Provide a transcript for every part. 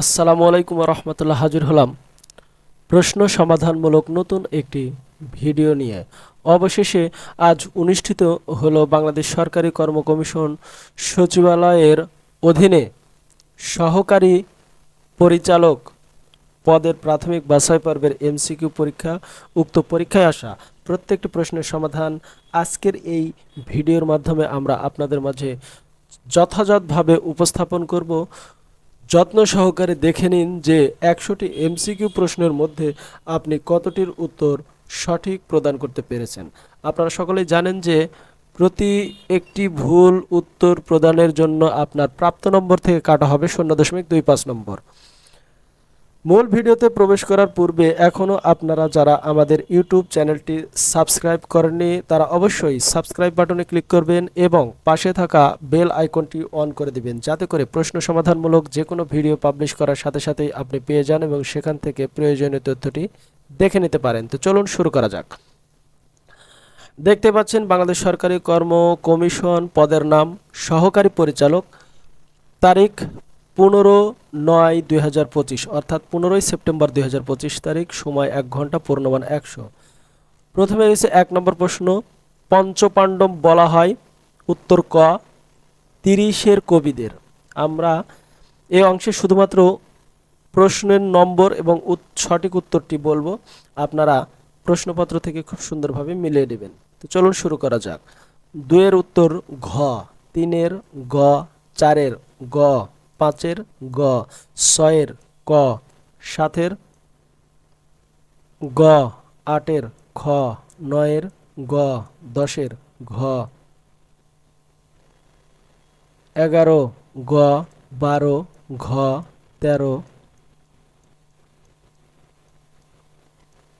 আসসালামু আলাইকুম রহমতুল্লাহ হাজির হলাম। প্রশ্ন সমাধানমূলক নতুন একটি ভিডিও নিয়ে। অবশেষে আজ অনুষ্ঠিত হলো বাংলাদেশ সরকারি কর্ম কমিশন সচিবালয়ের অধীনে সহকারী পরিচালক পদের প্রাথমিক বাছাই পর্বের এমসিকিউ পরীক্ষা, উক্ত পরীক্ষায় আসা প্রত্যেকটি প্রশ্নের সমাধান আজকের এই ভিডিওর মাধ্যমে আমরা আপনাদের মাঝে যথাযথভাবে উপস্থাপন করব। যত্ন সহকারে দেখে নিন যে একশোটি এমসিকিউ প্রশ্নের মধ্যে আপনি কতটির উত্তর সঠিক প্রদান করতে পেরেছেন। আপনারা সকলেই জানেন যে প্রতি একটি ভুল উত্তর প্রদানের জন্য আপনার প্রাপ্ত নম্বর থেকে কাটা হবে শূন্য দশমিক দুই পাঁচ নম্বর। মূল ভিডিওতে প্রবেশ করার পূর্বে এখনও আপনারা যারা আমাদের ইউটিউব চ্যানেলটি সাবস্ক্রাইব করেননি, তারা অবশ্যই সাবস্ক্রাইব বাটনে ক্লিক করবেন এবং পাশে থাকা বেল আইকনটি অন করে দিবেন যাতে করে প্রশ্ন সমাধানমূলক যে কোনো ভিডিও পাবলিশ করার সাথে সাথেই আপনি পেয়ে যান এবং সেখান থেকে প্রয়োজনীয় তথ্যটি দেখে নিতে পারেন। তো চলুন শুরু করা যাক। দেখতে পাচ্ছেন বাংলাদেশ সরকারি কর্ম কমিশন পদের নাম সহকারী পরিচালক তারিখ পনেরো নয় দুই অর্থাৎ পনেরোই সেপ্টেম্বর দুই হাজার পঁচিশ তারিখ, সময় এক ঘণ্টা পূর্ণমান একশো। প্রথমে রয়েছে এক নম্বর প্রশ্ন, পঞ্চপাণ্ডব বলা হয় উত্তর ক, তিরিশের কবিদের। আমরা এই অংশে শুধুমাত্র প্রশ্নের নম্বর এবং সঠিক উত্তরটি বলব, আপনারা প্রশ্নপত্র থেকে খুব সুন্দরভাবে মিলিয়ে নেবেন। তো চলুন শুরু করা যাক। দুয়ের উত্তর ঘ, তিনের গ, চারের গ। পাঁচের গ, ছয়ের ক, সাতের গ, আটের খ, নয়ের গ, দশের ঘ। এগারো, গ, বারো, ঘ, তেরো।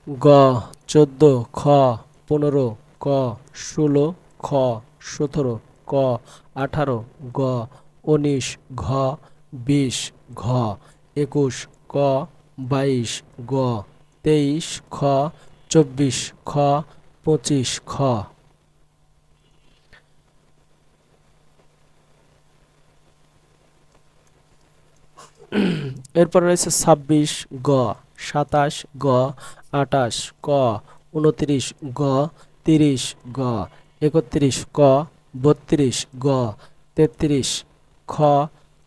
গ, চোদ্দ, খ, পনেরো, ক, ষোলো, খ, সতেরো, ক, আঠারো, গ উনিশ, ঘ, বিশ, ঘ, একুশ, ক, বাইশ, গ, তেইশ, খ, চব্বিশ, খ, পঁচিশ, খ। এরপর রয়েছে ছাব্বিশ, গ, সাতাশ, গ আটাশ ক, উনত্রিশ, গ, তিরিশ, গ, একত্রিশ, ক, বত্রিশ, গ, তেত্রিশ খ,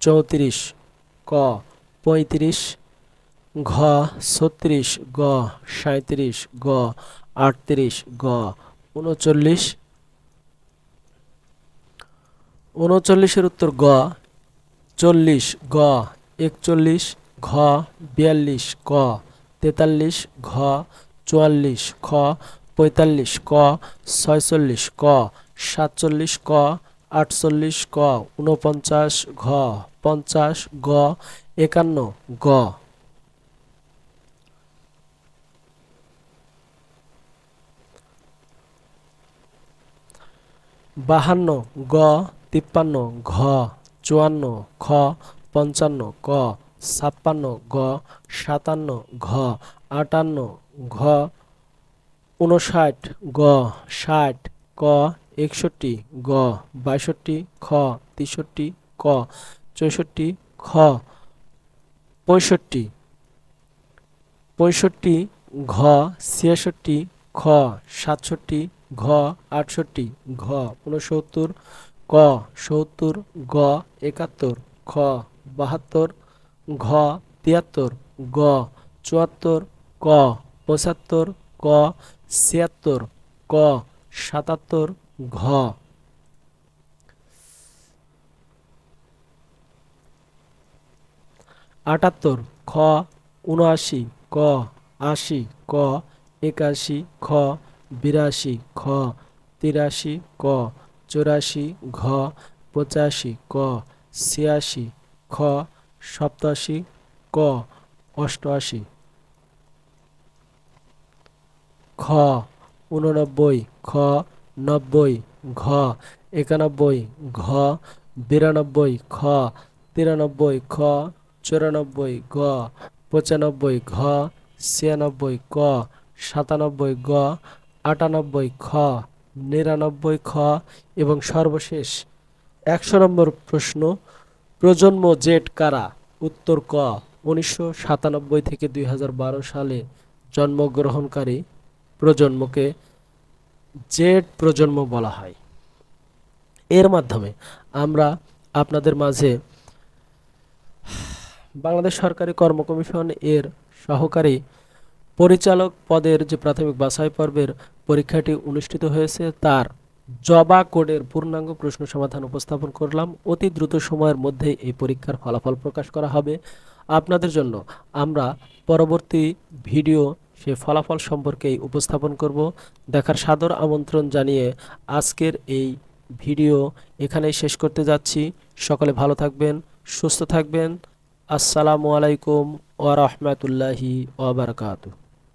চৌত্রিশ, ক, পঁয়ত্রিশ, ঘ, ছত্রিশ, গ সাঁত্রিশ গ, আটত্রিশ, গ, উনচল্লিশ। উনচল্লিশের উত্তর গ, চল্লিশ, গ, একচল্লিশ, ঘ, বিয়াল্লিশ, ক, তেতাল্লিশ, ঘ, চুয়াল্লিশ, খ, পঁয়তাল্লিশ, ক, ছয়চল্লিশ, ক, সাতচল্লিশ, ক আটচল্লিশ ক উনপঞ্চাশ ঘ, পঞ্চাশ গ, একান্ন গ। বাহান্ন গ, তিপ্পান্ন ঘ, চুয়ান্ন খ, পঞ্চান্ন ক, ছাপ্পান্ন গ, সাতান্ন ঘ, আটান্ন ঘ উনষাট গ, ষাট ক একষট্টি, গ বাষট্টি খ, তেষট্টি, ক, চৌষট্টি, খ, পঁয়ষট্টি। পঁয়ষট্টি, ঘ, ছিয়াষট্টি, খ, সাতষট্টি, ঘ, আটষট্টি, ঘ, ঊনসত্তর, ক, সত্তর, গ, একাত্তর, খ, বাহাত্তর, ঘ, তিয়াত্তর, গ, চুয়াত্তর, ক, পঁচাত্তর, ক, ছিয়াত্তর, ক, সাতাত্তর ঘ। আটাত্তর, খ উনআশি ক, আশি, ক, একাশি, খ, বিরাশি, খ, তিরাশি, ক, চুরাশি, ঘ, পঁচাশি, ক, ছিয়াশি, খ, সপ্তাশি, ক, অষ্টআশি। খ উননব্বই খ নব্বই, ঘ, একানব্বই, ঘ, বিরানব্বই, খ, তিরানব্বই খ চুরানব্বই, গ, পঁচানব্বই, ঘ, ছিয়ানব্বই, ক, সাতানব্বই, গ, আটানব্বই, খ, নিরানব্বই, খ এবং সর্বশেষ একশো নম্বর প্রশ্ন, প্রজন্ম জেট কারা? উত্তর ক, উনিশশো সাতানব্বই থেকে দুই হাজার বারো সালে জন্মগ্রহণকারী প্রজন্মকে জেড প্রজন্ম বলা হয়। এর মাধ্যমে আমরা আপনাদের মাঝে বাংলাদেশ সরকারি কর্ম কমিশন এর সহকারী পরিচালক পদের যে প্রাথমিক বাছাই পর্বের পরীক্ষাটি অনুষ্ঠিত হয়েছে, তার জবা কোডের পূর্ণাঙ্গ প্রশ্ন সমাধান উপস্থাপন করলাম। অতি দ্রুত সময়ের মধ্যেই এই পরীক্ষার ফলাফল প্রকাশ করা হবে। আপনাদের জন্য আমরা পরবর্তী ভিডিও সে ফলাফল সম্পর্কেই উপস্থাপন করব। দেখার সাদর আমন্ত্রণ জানিয়ে আজকের এই ভিডিও এখানেই শেষ করতে যাচ্ছি। সকলে ভালো থাকবেন, সুস্থ থাকবেন। আসসালামু আলাইকুম ওয়া রাহমাতুল্লাহি ওয়া বারাকাতুহু।